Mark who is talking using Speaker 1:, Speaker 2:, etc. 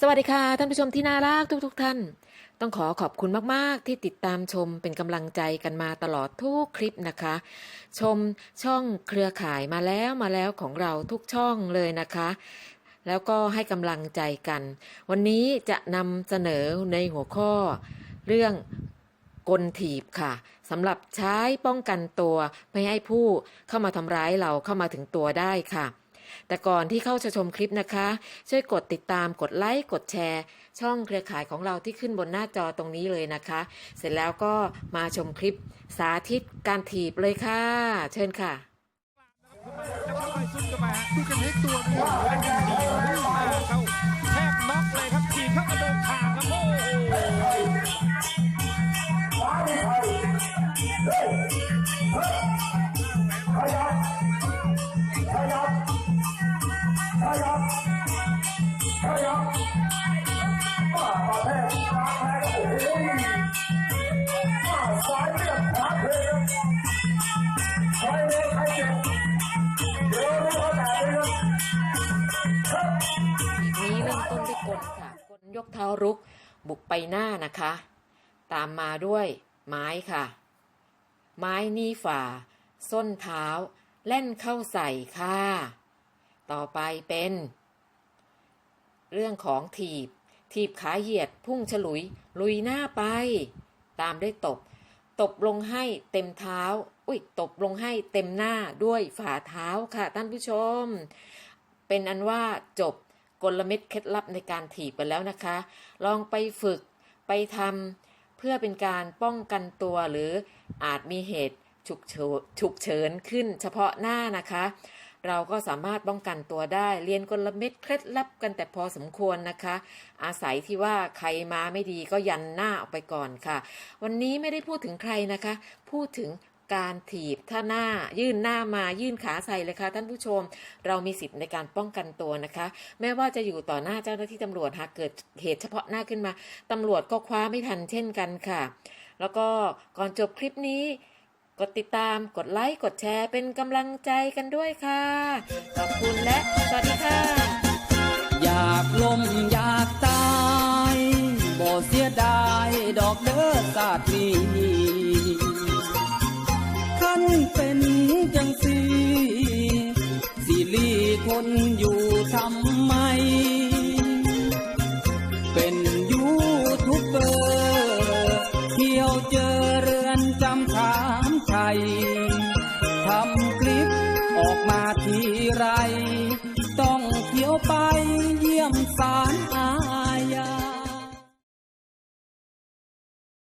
Speaker 1: สวัสดีค่ะท่านผู้ชมที่น่ารักทุกๆทท่าน ต้องขอขอบคุณมากๆ ที่ติดตามชมเป็นกำลังใจกันมาตลอดทุกคลิปนะคะ ชมช่องเครือข่ายมาแล้วมาแล้วของเราทุกช่องเลยนะคะ แล้วก็ให้กำลังใจกัน วันนี้จะนำเสนอในหัวข้อ เรื่องกลถีบค่ะสำหรับใช้ป้องกันตัว ไม่ให้ผู้เข้ามาทำร้ายเราเข้ามาถึงตัวได้ค่ะ แต่ก่อนที่เข้าชมคลิปนะคะ ช่วยกดติดตามกดไลค์กดแชร์ ช่องเครือข่ายของเราที่ขึ้นบนหน้าจอตรงนี้เลยนะคะ เสร็จแล้วก็มาชมคลิปสาธิตการถีบเลยค่ะ เชิญค่ะ
Speaker 2: แล้วค่อยๆซุ่มเข้าไปฮะ
Speaker 3: ดูกันให้ตัวนี้
Speaker 2: โอ้โหแล้วยิงดีวิ่งมาเข้าแทบน็อกเลยครับขี่เข้ากระโดดขาครับโอ้โห
Speaker 1: นี้เริ่มต้นด้วยกลค่ะกลยกเท้ารุก บุกไปหน้านะคะ ตามมาด้วยไม้ค่ะ ไม้นี่ฝ่า ส้นเท้าแล่นเข้าใส่ค่ะ ต่อไปเป็น เรื่องของถีบ ถีบขาเหยียดพุ่งฉลุย ลุยหน้าไป ตามด้วยตบ ตบลงให้เต็มเท้า อุ้ย ตบลงให้เต็มหน้าด้วยฝ่าเท้าค่ะท่านผู้ชม เป็นอันว่าจบกลเม็ดเคล็ดลับในการถีบไปแล้วนะคะ ลองไปฝึกไปทำเพื่อเป็นการป้องกันตัวหรืออาจมีเหตุฉุกเฉินฉุกเฉินขึ้นเฉพาะหน้านะคะ เราก็สามารถป้องกันตัวได้ เรียนกลเม็ดเคล็ดลับกันแต่พอสมควรนะคะ อาศัยที่ว่าใครมาไม่ดีก็ยันหน้าออกไปก่อนค่ะ วันนี้ไม่ได้พูดถึงใครนะคะ พูดถึงการถีบถ้าหน้ายื่นหน้ามายื่นขาใส่เลยค่ะท่านผู้ชม เรามีสิทธิ์ในการป้องกันตัวนะคะ แม้ว่าจะอยู่ต่อหน้าเจ้าหน้าที่ตำรวจหากเกิดเหตุเฉพาะหน้าขึ้นมาตำรวจก็คว้าไม่ทันเช่นกันค่ะ แล้วก็ก่อนจบคลิปนี้ กดติดตาม กดไลค์ กดแชร์เป็นกำลังใจกันด้วยค่ะ ขอบคุณและสวัสดีค่ะ
Speaker 4: อยากล้มอยากตายบ่เสียดายดอกเด้อศาตรีขันเป็นจังสีสิลีทนอยู่ทำไม ไร ต้องเที่ยวไป